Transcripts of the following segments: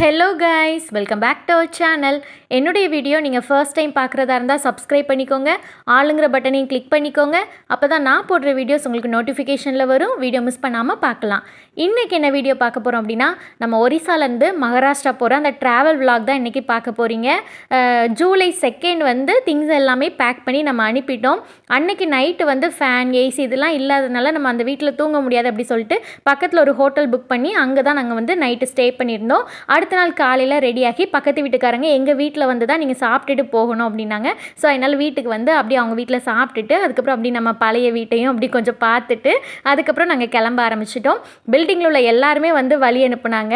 Hello guys welcome back to our channel என்னுடைய video நீங்கள் first time பார்க்குறதா இருந்தால் சப்ஸ்கிரைப் பண்ணிக்கோங்க. ஆளுங்கிற பட்டனையும் கிளிக் பண்ணிக்கோங்க. அப்போ தான் நான் போடுற வீடியோஸ் உங்களுக்கு நோட்டிஃபிகேஷனில் வரும். வீடியோ மிஸ் பண்ணாமல் பார்க்கலாம். இன்றைக்கி என்ன வீடியோ பார்க்க போகிறோம் அப்படின்னா நம்ம ஒரிசாலேருந்து மகாராஷ்டிரா போகிற அந்த ட்ராவல் vlog தான் இன்றைக்கி பார்க்க போகிறீங்க ஜூலை செகண்ட் வந்து திங்ஸ் எல்லாமே பேக் பண்ணி நம்ம அனுப்பிட்டோம். அன்னைக்கு நைட்டு வந்து ஃபேன் ஏசி இதெல்லாம் இல்லாதனால நம்ம அந்த வீட்டில் தூங்க முடியாது அப்படி சொல்லிட்டு பக்கத்தில் ஒரு ஹோட்டல் புக் பண்ணி அங்கே தான் நாங்கள் வந்து நைட்டு ஸ்டே பண்ணியிருந்தோம். அடுத்த நாள் காலையில் ரெடியாகி பக்கத்து வீட்டுக்காரங்க எங்கள் வீட்டில் வந்து தான் நீங்கள் சாப்பிட்டுட்டு போகணும் அப்படின்னாங்க. ஸோ அதனால் வீட்டுக்கு வந்து அப்படியே அவங்க வீட்டில் சாப்பிட்டுட்டு அதுக்கப்புறம் அப்படி நம்ம பழைய வீட்டையும் அப்படி கொஞ்சம் பார்த்துட்டு அதுக்கப்புறம் நாங்கள் கிளம்ப ஆரம்பிச்சிட்டோம். பில்டிங்கில் உள்ள எல்லாருமே வந்து வழி அனுப்புனாங்க.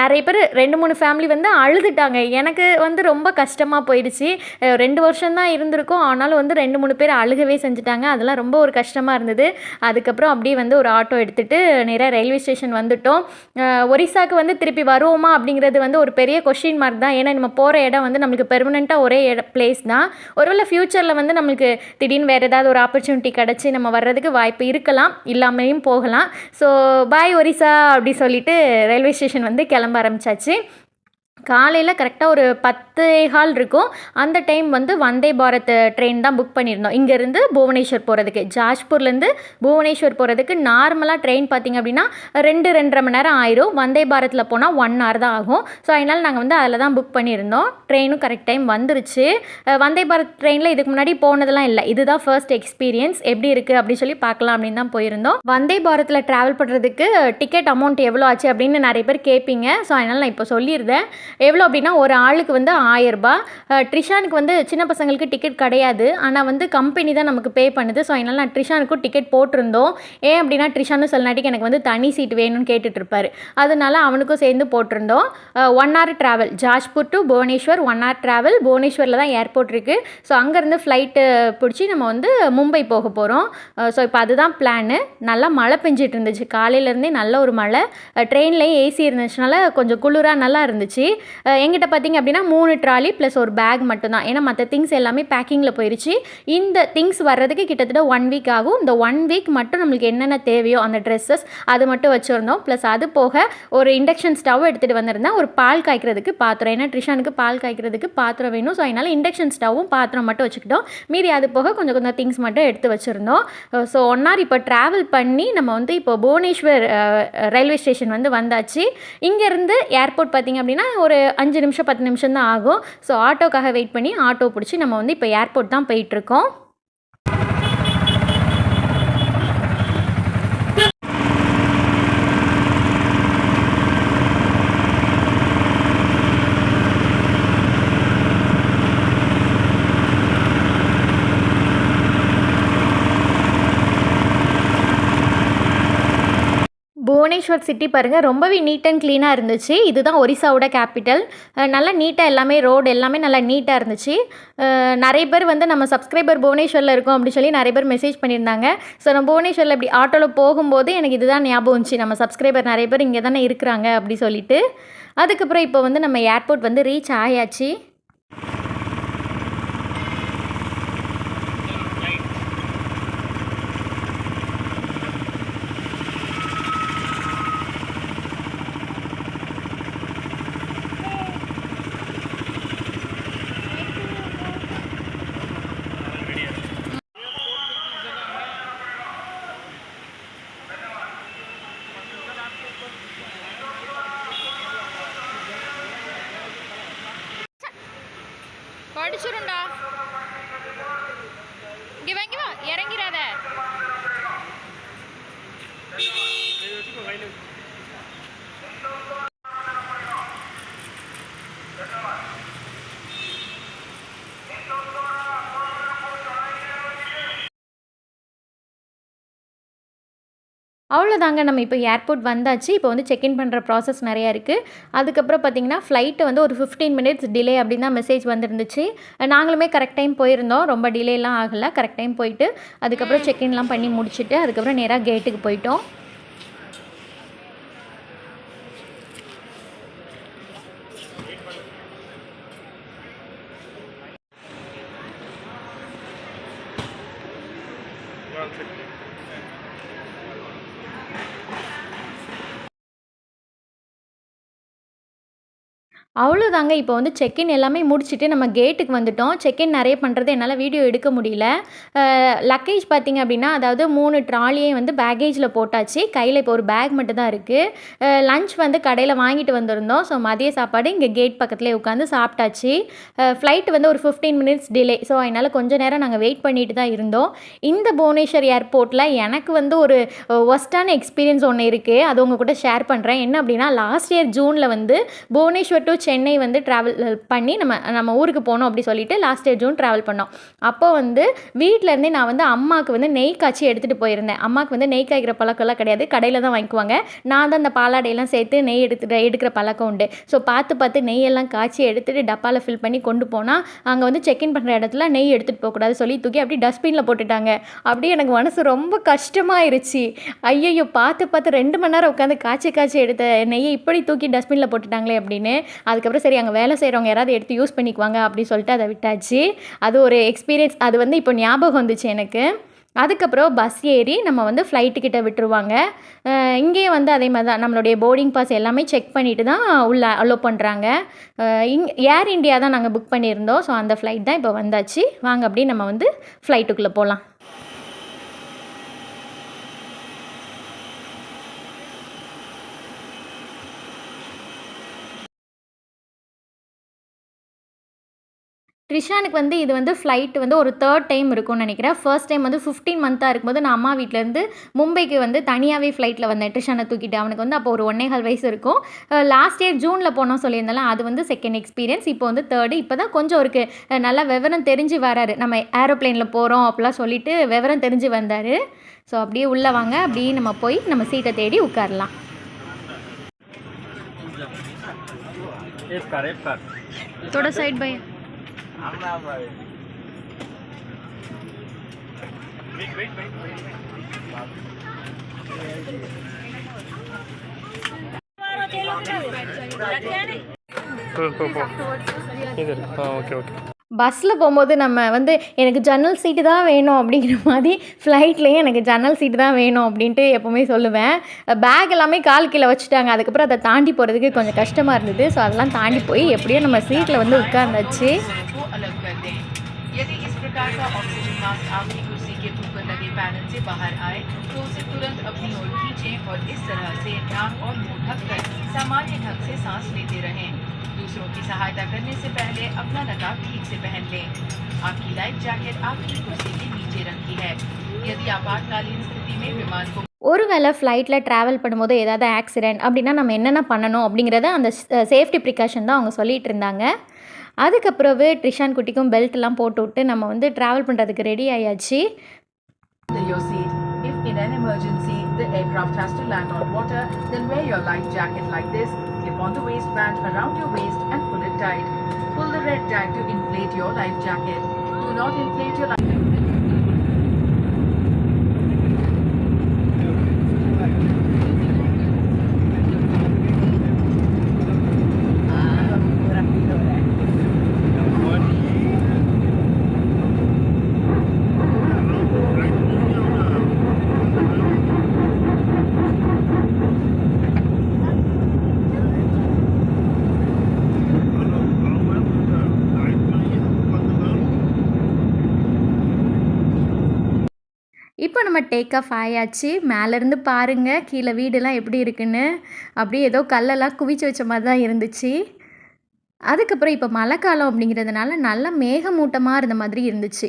நிறைய பேர் ரெண்டு மூணு ஃபேமிலி வந்து அழுதுட்டாங்க. எனக்கு வந்து ரொம்ப கஷ்டமாக போயிடுச்சு. ரெண்டு வருஷம் தான் இருந்திருக்கும். ஆனாலும் வந்து ரெண்டு மூணு பேர் அழுகவே செஞ்சுட்டாங்க. அதெல்லாம் ரொம்ப ஒரு கஷ்டமாக இருந்தது. அதுக்கப்புறம் அப்படியே வந்து ஒரு ஆட்டோ எடுத்துகிட்டு நேராக ரயில்வே ஸ்டேஷன் வந்துட்டோம். ஒரிசாக்கு வந்து திருப்பி வருவோமா அப்படிங்கிறது வந்து ஒரு பெரிய கொஷின் மார்க் தான். ஏன்னா நம்ம போகிற இடம் வந்து நம்மளுக்கு பெர்மனெண்ட்டாக ஒரே இட பிளேஸ் தான். ஒருவேளை ஃப்யூச்சரில் வந்து நம்மளுக்கு திடீர்னு வேறு ஏதாவது ஒரு ஆப்பர்ச்சுனிட்டி கிடச்சி நம்ம வர்றதுக்கு வாய்ப்பு இருக்கலாம். இல்லாமையும் போகலாம். ஸோ பாய் ஒரிசா அப்படி சொல்லிட்டு ரயில்வே ஸ்டேஷன் வந்து கிளம்ப ஆரம்பிச்சாச்சு. காலையில் கரெக்டாக ஒரு பத்து ஹால் இருக்கும். அந்த டைம் வந்து வந்தே பாரத் ட்ரெயின் தான் புக் பண்ணியிருந்தோம். இங்கேருந்து புவனேஸ்வர் போகிறதுக்கு ஜாஜ்பூர்லேருந்து புவனேஸ்வர் போகிறதுக்கு நார்மலாக ட்ரெயின் பார்த்திங்க அப்படின்னா ரெண்டு ரெண்டரை மணி நேரம் ஆயிரும். வந்தே பாரத்தில் போனால் ஒன் ஹவர் தான் ஆகும். ஸோ அதனால் நாங்கள் வந்து அதில் தான் புக் பண்ணியிருந்தோம். ட்ரெயினும் கரெக்ட் டைம் வந்துருச்சு. வந்தே பாரத் ட்ரெயினில் இதுக்கு முன்னாடி போனதெல்லாம் இல்லை. இதுதான் ஃபர்ஸ்ட் எக்ஸ்பீரியன்ஸ் எப்படி இருக்குது அப்படின்னு சொல்லி பார்க்கலாம் அப்படின்னு தான் போயிருந்தோம். வந்தே பாரத்தில் ட்ராவல் பண்ணுறதுக்கு டிக்கெட் அமௌண்ட் எவ்வளோ ஆச்சு அப்படின்னு நிறைய பேர் கேட்பீங்க ஸோ அதனால் நான் இப்போ சொல்லியிருந்தேன். எவ்வளோ அப்படின்னா ஒரு ஆளுக்கு வந்து ஆயரரூபா ட்ரிஷானுக்கு வந்து சின்ன பசங்களுக்கு டிக்கெட் கிடையாது. ஆனால் வந்து கம்பெனி தான் நமக்கு பே பண்ணுது. ஸோ அதனால் நான் ட்ரிஷானுக்கும் டிக்கெட் போட்டிருந்தோம். ஏன் அப்படின்னா ட்ரிஷானு சில நாட்டிக்கு எனக்கு வந்து தனி சீட் வேணும்னு கேட்டுட்டு இருப்பாரு அதனால அவனுக்கும் சேர்ந்து போட்டிருந்தோம். One hour travel Jajpur to Bhubaneswar one hour travel புவனேஸ்வரில் தான் ஏர்போர்ட் இருக்குது ஸோ அங்கேருந்து ஃப்ளைட்டு பிடிச்சி நம்ம வந்து மும்பை போக போகிறோம் ஸோ இப்போ அதுதான் பிளானு நல்லா மழை பெஞ்சிட்டு இருந்துச்சு. காலையிலேருந்தே நல்ல ஒரு மழை. ட்ரெயின்லேயும் ஏசி இருந்துச்சுனால கொஞ்சம் குளிராக நல்லா இருந்துச்சு. எங்கிட்ட பார்த்தீங்க அப்படின்னா மூணு ட்ராலி ப்ளஸ் ஒரு பேக் மட்டும்தான். ஏன்னா மற்ற திங்ஸ் எல்லாமே பேக்கிங்கில் போயிடுச்சு இந்த திங்ஸ் வர்றதுக்கு கிட்டத்தட்ட ஒன் வீக் ஆகும். இந்த ஒன் வீக் மட்டும் நம்மளுக்கு என்னென்ன தேவையோ அந்த ட்ரெஸ்ஸஸ் அது மட்டும் வச்சுருந்தோம். ப்ளஸ் அது போக ஒரு இண்டக்ஷன் ஸ்டவ் எடுத்துகிட்டு வந்திருந்தேன் ஒரு பால் காய்க்கிறதுக்கு பாத்திரம். ஏன்னா ட்ரிஷானுக்கு பால் காய்க்கிறதுக்கு பாத்திரம் வேணும். ஸோ அதனால் இண்டக்ஷன் ஸ்டவ்வும் பாத்திரம் மட்டும் வச்சுக்கிட்டோம். மீதி அது போக கொஞ்சம் கொஞ்சம் திங்ஸ் மட்டும் எடுத்து வச்சுருந்தோம். ஸோ ஒன் ஹவர் இப்போ ட்ராவல் பண்ணி நம்ம வந்து இப்போ புவனேஸ்வர் ரயில்வே ஸ்டேஷன் வந்து வந்தாச்சு. இங்கேருந்து ஏர்போர்ட் பார்த்திங்க அப்படின்னா ஒரு அஞ்சு நிமிஷம் பத்து நிமிஷம் தான் ஆகும். ஸோ ஆட்டோக்காக வெயிட் பண்ணி ஆட்டோ பிடிச்சி நம்ம வந்து இப்போ ஏர்போர்ட் தான் போயிட்டுருக்கோம் புவனேஸ்வர் சிட்டி பாருங்கள் ரொம்பவே நீட் அண்ட் க்ளீனாக இருந்துச்சு. இதுதான் ஒரிசாவோட கேபிட்டல் நல்லா நீட்டாக எல்லாமே ரோடு எல்லாமே நல்லா நீட்டாக இருந்துச்சு. நிறைய பேர் வந்து நம்ம சப்ஸ்கிரைபர் புவனேஸ்வரில் இருக்கோம் அப்படின்னு சொல்லி நிறைய பேர் மெசேஜ் பண்ணியிருந்தாங்க. ஸோ நம்ம புவனேஸ்வரில் இப்படி ஆட்டோவில் போகும்போது எனக்கு இதுதான் ஞாபகம் இருந்துச்சு நம்ம சப்ஸ்கிரைபர் நிறைய பேர் இங்கே தானே இருக்கிறாங்க அப்படி சொல்லிட்டு. அதுக்கப்புறம் இப்போ வந்து நம்ம ஏர்போர்ட் வந்து ரீச் ஆயாச்சு படிச்சிருண்டா இங்கே வாங்கி வா இறங்கிறாத அவ்வளோதாங்க நம்ம இப்போ ஏர்போர்ட் வந்தாச்சு. இப்போ வந்து செக்இன் பண்ணுற ப்ராசஸ் நிறையா இருக்குது அதுக்கப்புறம் பார்த்தீங்கன்னா ஃப்ளைட்டு வந்து ஒரு ஃபிஃப்டீன் மினிட்ஸ் டிலே அப்படின்னு தான் மெசேஜ் வந்துருந்துச்சு. நாங்களுமே கரெக்ட் டைம் போயிருந்தோம். ரொம்ப டிலேலாம் ஆகலை. கரெக்ட் டைம் போயிட்டு அதுக்கப்புறம் செக்இன்லாம் பண்ணி முடிச்சுட்டு அதுக்கப்புறம் நேராக கேட்டுக்கு போயிட்டோம். அவ்வளோதாங்க இப்போ வந்து செக்இன் எல்லாமே முடிச்சுட்டு நம்ம கேட்டுக்கு வந்துட்டோம். செக்இன் நிறைய பண்ணுறது என்னால் வீடியோ எடுக்க முடியல. லக்கேஜ் பார்த்திங்க அப்படின்னா அதாவது மூணு ட்ராலியை வந்து பேக்கேஜில் போட்டாச்சு. கையில் இப்போ ஒரு பேக் மட்டும் தான் இருக்குது லஞ்ச் வந்து கடையில் வாங்கிட்டு வந்திருந்தோம். ஸோ மதிய சாப்பாடு இங்கே கேட் பக்கத்துலேயே உட்காந்து சாப்பிட்டாச்சு. ஃப்ளைட் வந்து ஒரு ஃபிஃப்டீன் மினிட்ஸ் டிலே ஸோ அதனால் கொஞ்சம் நேரம் நாங்கள் வெயிட் பண்ணிட்டு தான் இருந்தோம். இந்த புவனேஸ்வர் ஏர்போர்ட்டில் எனக்கு வந்து ஒரு ஒஸ்டான எக்ஸ்பீரியன்ஸ் ஒன்று இருக்குது அது உங்கள் கூட ஷேர் பண்ணுறேன் என்ன அப்படின்னா லாஸ்ட் இயர் ஜூனில் வந்து புவனேஸ்வர் டு சென்னை வந்து ட்ராவல் பண்ணி நம்ம நம்ம ஊருக்கு போகணும் அப்படி சொல்லிட்டு லாஸ்ட் டே ஜூன் ட்ராவல் பண்ணோம். அப்போ வந்து வீட்டிலேருந்தே நான் வந்து அம்மாவுக்கு வந்து நெய் காய்ச்சி எடுத்துகிட்டு போயிருந்தேன். அம்மாவுக்கு வந்து நெய் காய்க்கிற பழக்கம்லாம் கிடையாது. கடையில் தான் வாங்கிக்குவாங்க. நான் தான் அந்த பாலாடையெல்லாம் சேர்த்து நெய் எடுத்து எடுக்கிற பழக்கம் உண்டு. ஸோ பார்த்து பார்த்து நெய்யெல்லாம் காய்ச்சி எடுத்துகிட்டு டப்பாவில் ஃபில் பண்ணி கொண்டு போனால் அங்கே வந்து செக்இன் பண்ணுற இடத்துல நெய் எடுத்துகிட்டு போகக்கூடாது சொல்லி தூக்கி அப்படியே டஸ்ட்பினில் போட்டுட்டாங்க. அப்படியே எனக்கு மனசு ரொம்ப கஷ்டமாயிருச்சு. ஐயையோ பார்த்து பார்த்து ரெண்டு மணி நேரம் உட்காந்து காய்ச்சி காய்ச்சி எடுத்த நெய்யை இப்படி தூக்கி டஸ்ட்பினில் போட்டுட்டாங்களே அப்படின்னு அதுக்கப்புறம் சரி அங்கே வேலை செய்கிறவங்க யாராவது எடுத்து யூஸ் பண்ணிக்குவாங்க அப்படி சொல்லிட்டு அதை விட்டாச்சு. அது ஒரு எக்ஸ்பீரியன்ஸ் அது வந்து இப்போ ஞாபகம் வந்துச்சு எனக்கு. அதுக்கப்புறம் பஸ் ஏறி நம்ம வந்து ஃப்ளைட்டுக்கிட்ட விட்டுருவாங்க. இங்கேயே வந்து அதே மாதிரி தான். நம்மளுடைய போர்டிங் பாஸ் எல்லாமே செக் பண்ணிட்டு தான் உள்ளே அலோவ் பண்ணுறாங்க இங் ஏர் இந்தியா தான் நாங்கள் புக் பண்ணியிருந்தோம். ஸோ அந்த ஃப்ளைட் தான் இப்போ வந்தாச்சு. வாங்க அப்படியே நம்ம வந்து ஃப்ளைட்டுக்குள்ளே போகலாம் ட்ரிஷானுக்கு வந்து இது வந்து ஃப்ளைட் வந்து ஒரு தேர்ட் டைம் இருக்கும்னு நினைக்கிறேன் ஃபர்ஸ்ட் டைம் வந்து ஃபிஃப்டீன் மந்த்தாக இருக்கும்போது நான் அம்மா வீட்டிலேருந்து மும்பைக்கு வந்து தனியாகவே ஃப்ளைட்டில் வந்தேன் ட்ரிஷானை தூக்கிட்டு அவனுக்கு வந்து அப்போ ஒரு ஒன்னே கால் வயசு இருக்கும் லாஸ்ட் இயர் ஜூனில் போனோம் சொல்லியிருந்தாலும் அது வந்து செகண்ட் எக்ஸ்பீரியன்ஸ் இப்போ வந்து தேர்டு இப்போ தான் கொஞ்சம் இருக்கு அஹ் நல்லா விவரம் தெரிஞ்சு வராரு நம்ம ஏரோப்ளேனில் போகிறோம் அப்படிலாம் சொல்லிட்டு விவரம் தெரிஞ்சு வந்தார் ஸோ அப்படியே உள்ளே வாங்க அப்படியே நம்ம போய் நம்ம சீட்டை தேடி உட்காரலாம் एक कर एक कर थोड़ा साइड बाय पो पो पो इधर हाँ ओके ओके பஸ்ஸில் போகும்போது நம்ம வந்து எனக்கு ஜன்னல் சீட்டு தான் வேணும் அப்படிங்கிற மாதிரி ஃப்ளைட்லேயும் எனக்கு ஜன்னல் சீட்டு தான் வேணும் அப்படின்ட்டு எப்போவுமே சொல்லுவேன் பேக் எல்லாமே கால் கீழே வச்சுட்டாங்க அதுக்கப்புறம் அதை தாண்டி போகிறதுக்கு கொஞ்சம் கஷ்டமாக இருந்தது ஸோ அதெல்லாம் தாண்டி போய் எப்படியோ நம்ம சீட்டில் வந்து உட்கார்ந்தாச்சு को अलग कर दें यदि इस प्रकार का ऑक्सीजन मास्क आपकी कुर्सी के ऊपर लगे पैनल से बाहर आए तो उसे तुरंत अपनी ओर खींचें और इस तरह से नाक और मुंह ढककर सामान्य ढंग से सांस लेते रहें दूसरों की सहायता करने से पहले अपना नकाब ठीक से पहन लें आपकी लाइफ जैकेट आपकी कुर्सी के नीचे रखी है यदि आपातकालीन स्थिति में विमान को ஒருவேளை ஃப்ளைட்டில் ட்ராவல் பண்ணும்போது ஏதாவது ஆக்சிடென்ட் அப்படின்னா நம்ம என்னென்ன பண்ணணும் அப்படிங்கிறத அந்த சேஃப்டி ப்ரிகாஷன் தான் அவங்க சொல்லிட்டு இருந்தாங்க அதுக்கப்புறவு ட்ரிஷான் குட்டிக்கும் பெல்ட் எல்லாம் போட்டு விட்டு நம்ம வந்து ட்ராவல் பண்ணுறதுக்கு ரெடி ஆயாச்சு under your seat. If in an emergency the aircraft has to land on water, then wear your life jacket like this, clip on the waistband around your waist and pull it tight. Pull the red tag to inflate your life jacket. Do not inflate your life jacket. Take off ஆயாச்சு. மேலேருந்து பாருங்கள் கீழே வீடெல்லாம் எப்படி இருக்குன்னு. அப்படியே ஏதோ கல்லெல்லாம் குவிச்சு வச்ச மாதிரி தான் இருந்துச்சு. அதுக்கப்புறம் இப்போ மழைக்காலம் அப்படிங்கிறதுனால நல்ல மேகமூட்டமாக இருந்த மாதிரி இருந்துச்சு.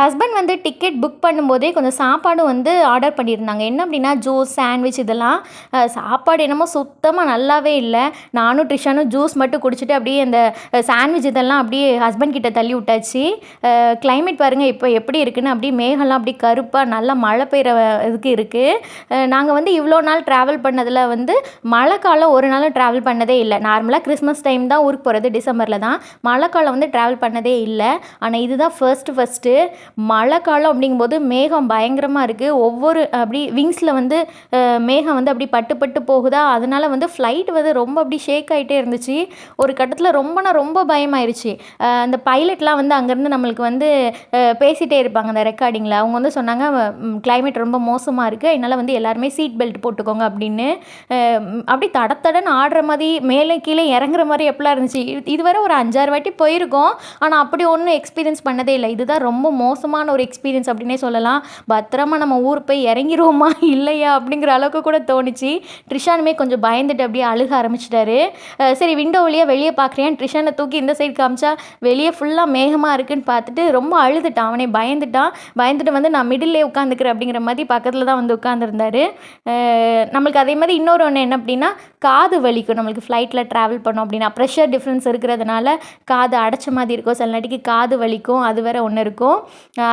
ஹஸ்பண்ட் வந்து டிக்கெட் புக் பண்ணும்போதே கொஞ்சம் சாப்பாடும் வந்து ஆர்டர் பண்ணியிருந்தாங்க. என்ன அப்படின்னா ஜூஸ் சாண்ட்விச் இதெல்லாம் சாப்பாடு என்னமோ சுத்தமாக நல்லாவே இல்லை. நானும் ட்ரிஷானும் ஜூஸ் மட்டும் குடிச்சிட்டு அப்படியே அந்த சாண்ட்விச் இதெல்லாம் அப்படியே ஹஸ்பண்ட் கிட்ட தள்ளி விட்டாச்சு. கிளைமேட் பாருங்கள் இப்போ எப்படி இருக்குன்னு அப்படியே மேகம்லாம் அப்படியே கருப்பாக நல்லா மழை பெய்கிற இதுக்கு இருக்குது நாங்கள் வந்து இவ்வளோ நாள் ட்ராவல் பண்ணதில் வந்து மழை காலம் ஒரு நாளும் ட்ராவல் பண்ணதே இல்லை. நார்மலாக கிறிஸ்மஸ் டைம் தான் ஊருக்கு போகிறது டிசம்பரில் தான். மழை காலம் வந்து ட்ராவல் பண்ணதே இல்லை. ஆனால் இதுதான் ஃபர்ஸ்ட்டு ஃபஸ்ட்டு மழை காலம் அப்படிங்கும்போது மேகம் பயங்கரமாக இருக்குது ஒவ்வொரு அப்படி விங்ஸில் வந்து மேகம் வந்து அப்படி பட்டு பட்டு போகுதா? அதனால வந்து ஃப்ளைட் வந்து ரொம்ப அப்படி ஷேக் ஆகிட்டே இருந்துச்சு. ஒரு கட்டத்தில் ரொம்பனா ரொம்ப பயமாயிருச்சு. அந்த பைலட்லாம் வந்து அங்கேருந்து நம்மளுக்கு வந்து பேசிகிட்டே இருப்பாங்க அந்த ரெக்கார்டிங்கில் அவங்க வந்து சொன்னாங்க கிளைமேட் ரொம்ப மோசமாக இருக்குது அதனால் வந்து எல்லாருமே சீட் பெல்ட் போட்டுக்கோங்க அப்படின்னு. அப்படி தட தடன்னு ஆடுற மாதிரி மேலே கீழே இறங்குற மாதிரி எப்படிலாம் இருந்துச்சு. இது- இதுவரை ஒரு அஞ்சாறு வாட்டி போயிருக்கோம். ஆனால் அப்படி ஒன்றும் எக்ஸ்பீரியன்ஸ் பண்ணதே இல்லை. இதுதான் ரொம்ப மோசம் மோசமான ஒரு எக்ஸ்பீரியன்ஸ் அப்படின்னே சொல்லலாம். பத்திரமா நம்ம ஊர் போய் இறங்கிருவோமா? இல்லையா? அப்படிங்கிற அளவுக்கு கூட தோணுச்சு. ட்ரிஷானுமே கொஞ்சம் பயந்துட்டு அப்படியே அழுக ஆரம்பிச்சிட்டாரு. சரி விண்டோ வழியாக வெளியே பார்க்குறேன் ட்ரிஷானை தூக்கி இந்த சைடு காமிச்சா வெளியே ஃபுல்லாக மேகமாக இருக்குன்னு பார்த்துட்டு ரொம்ப அழுதுட்டான். அவனே பயந்துட்டான். பயந்துட்டு வந்து நான் மிடில்லே உட்காந்துக்கிறேன் அப்படிங்கிற மாதிரி பக்கத்தில் தான் வந்து உட்காந்துருந்தாரு நம்மளுக்கு அதே மாதிரி இன்னொரு ஒன்று என்ன அப்படின்னா காது வலிக்கும். நம்மளுக்கு ஃப்ளைட்டில் ட்ராவல் பண்ணோம் அப்படின்னா ப்ரெஷர் டிஃப்ரென்ஸ் இருக்கிறதுனால காது அடைச்ச மாதிரி இருக்கும். சில நாட்டிக்கு காது வலிக்கும் அது வேறு ஒன்று இருக்கும்.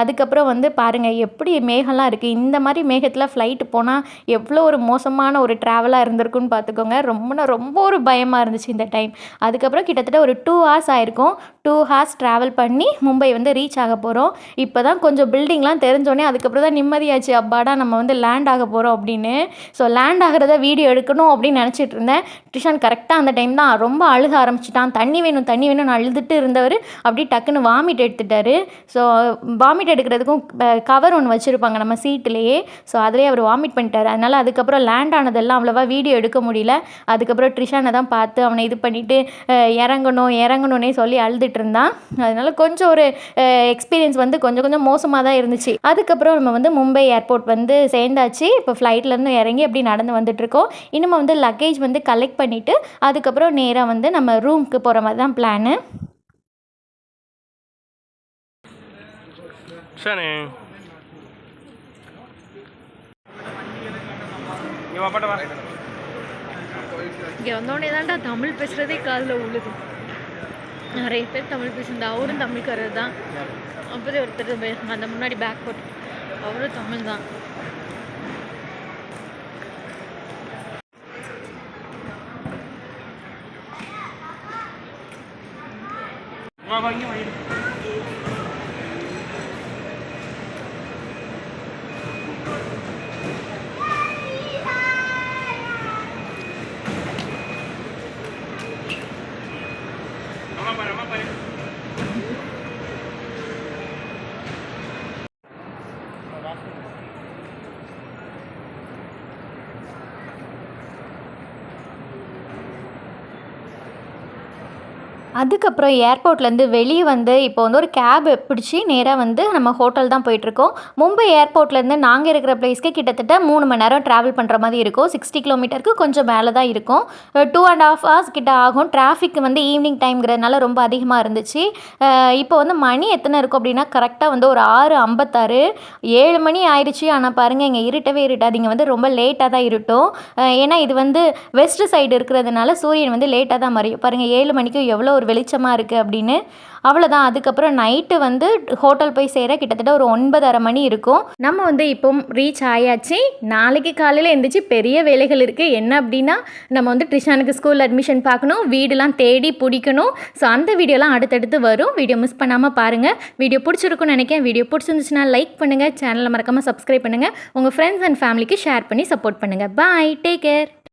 அதுக்கப்புறம் வந்து பாருங்கள் எப்படி மேகம்லாம் இருக்குது இந்த மாதிரி மேகத்தில் ஃப்ளைட்டு போனால் எவ்வளோ ஒரு மோசமான ஒரு ட்ராவலாக இருந்திருக்குன்னு பார்த்துக்கோங்க. ரொம்ப ரொம்ப ஒரு பயமாக இருந்துச்சு இந்த டைம் அதுக்கப்புறம் கிட்டத்தட்ட ஒரு டூ ஹார்ஸ் ஆயிருக்கும். டூ ஹார்ஸ் ட்ராவல் பண்ணி மும்பை வந்து ரீச் ஆக போகிறோம் இப்போ தான் கொஞ்சம் பில்டிங்லாம் தெரிஞ்சோடனே அதுக்கப்புறம் தான் நிம்மதியாச்சு. அப்பாடா நம்ம வந்து லேண்ட் ஆக போகிறோம் அப்படின்னு. ஸோ லேண்ட் ஆகிறத வீடியோ எடுக்கணும் அப்படின்னு நினச்சிட்டு இருந்தேன். ட்ரிஷான் கரெக்டாக அந்த டைம் தான். ரொம்ப அழுக ஆரம்பிச்சிட்டான். தண்ணி வேணும் தண்ணி வேணும்னு அழுதுட்டு இருந்தவர் அப்படி டக்குன்னு வாமிட் எடுத்துட்டாரு. ஸோ வாமிட் எடுக்கிறதுக்கும் கவர் ஒன்று வச்சுருப்பாங்க நம்ம சீட்லேயே ஸோ அதிலே அவர் வாமிட் பண்ணிட்டார். அதனால் அதுக்கப்புறம் லேண்ட் ஆனதெல்லாம் அவ்வளோவா வீடியோ எடுக்க முடியல. அதுக்கப்புறம் ட்ரிஷானை தான் பார்த்து அவனை இது பண்ணிவிட்டு இறங்கணும் இறங்கணுன்னே சொல்லி அழுதுட்டு இருந்தான் அதனால் கொஞ்சம் ஒரு எக்ஸ்பீரியன்ஸ் வந்து கொஞ்சம் கொஞ்சம் மோசமாக தான் இருந்துச்சு. அதுக்கப்புறம் நம்ம வந்து மும்பை ஏர்போர்ட் வந்து சேர்ந்தாச்சு. இப்போ ஃப்ளைட்லேருந்து இறங்கி அப்படி நடந்து வந்துட்டுருக்கோம் இனிமேல் வந்து லக்கேஜ் வந்து கலெக்ட் பண்ணிவிட்டு அதுக்கப்புறம் நேராக வந்து நம்ம ரூமுக்கு போகிற மாதிரி தான் பிளானு சரி இங்கே வந்தோடனே தான்டா தமிழ் பேசுகிறதே காதில் உள்ளது நிறைய பேர் தமிழ் பேசுறது அவரும் தமிழ்காரர் தான். அப்படி ஒருத்தர் பேசுங்க அந்த முன்னாடி பேக் போட்டு அவரும் தமிழ் தான். வாங்கி வாங்கிடு அதுக்கப்புறம் ஏர்போர்ட்லேருந்து வெளியே வந்து இப்போ வந்து ஒரு கேப் பிடிச்சி நேராக வந்து நம்ம ஹோட்டல் தான் போயிட்டுருக்கோம். மும்பை ஏர்போர்ட்லேருந்து நாங்கள் இருக்கிற பிளேஸ்க்கு கிட்டத்தட்ட மூணு மணி நேரம் ட்ராவல் பண்ணுற மாதிரி இருக்கும். சிக்ஸ்டி கிலோமீட்டருக்கு கொஞ்சம் மேலே தான் இருக்கும். டூ அண்ட் ஹாஃப் ஹவர்ஸ் கிட்ட ஆகும். டிராஃபிக் வந்து ஈவினிங் டைம்ங்கிறதுனால ரொம்ப அதிகமாக இருந்துச்சு. இப்போ வந்து மணி எத்தனை இருக்கும் அப்படின்னா கரெக்டாக வந்து ஒரு ஆறு ஐம்பத்தாறு. ஏழு மணி ஆயிடுச்சு ஆனால் பாருங்கள் இங்கே இருட்டவே இருட்டாதீங்க வந்து ரொம்ப லேட்டாக தான் இருட்டும். ஏன்னா இது வந்து வெஸ்ட் சைடு இருக்கிறதுனால சூரியன் வந்து லேட்டாக தான் மறையும். பாருங்கள் ஏழு மணிக்கு எவ்வளோ ஒரு வெளிச்சமாக இருக்குது அப்படின்னு. அவ்வளோதான் அதுக்கப்புறம் நைட்டு வந்து ஹோட்டல் போய் சேர கிட்டத்தட்ட ஒரு ஒன்பதரை மணி இருக்கும். நம்ம வந்து இப்போ ரீச் ஆயாச்சு. நாளைக்கு காலையில் எழுந்திரிச்சு பெரிய வேலைகள் இருக்குது என்ன அப்படின்னா நம்ம வந்து ட்ரிஷானுக்கு ஸ்கூல் அட்மிஷன் பார்க்கணும். வீடுலாம் தேடி பிடிக்கணும். ஸோ அந்த வீடியோலாம் அடுத்தடுத்து வரும். வீடியோ மிஸ் பண்ணாமல் பாருங்கள் வீடியோ பிடிச்சிருக்குன்னு நினைக்கிறேன். வீடியோ பிடிச்சிருந்துச்சுன்னா லைக் பண்ணுங்கள் சேனலை மறக்காமல் சப்ஸ்கிரைப் பண்ணுங்கள் உங்கள் ஃப்ரெண்ட்ஸ் அண்ட் ஃபேமிலிக்கு ஷேர் பண்ணி சப்போர்ட் பண்ணுங்கள் பாய் டேக் கேர்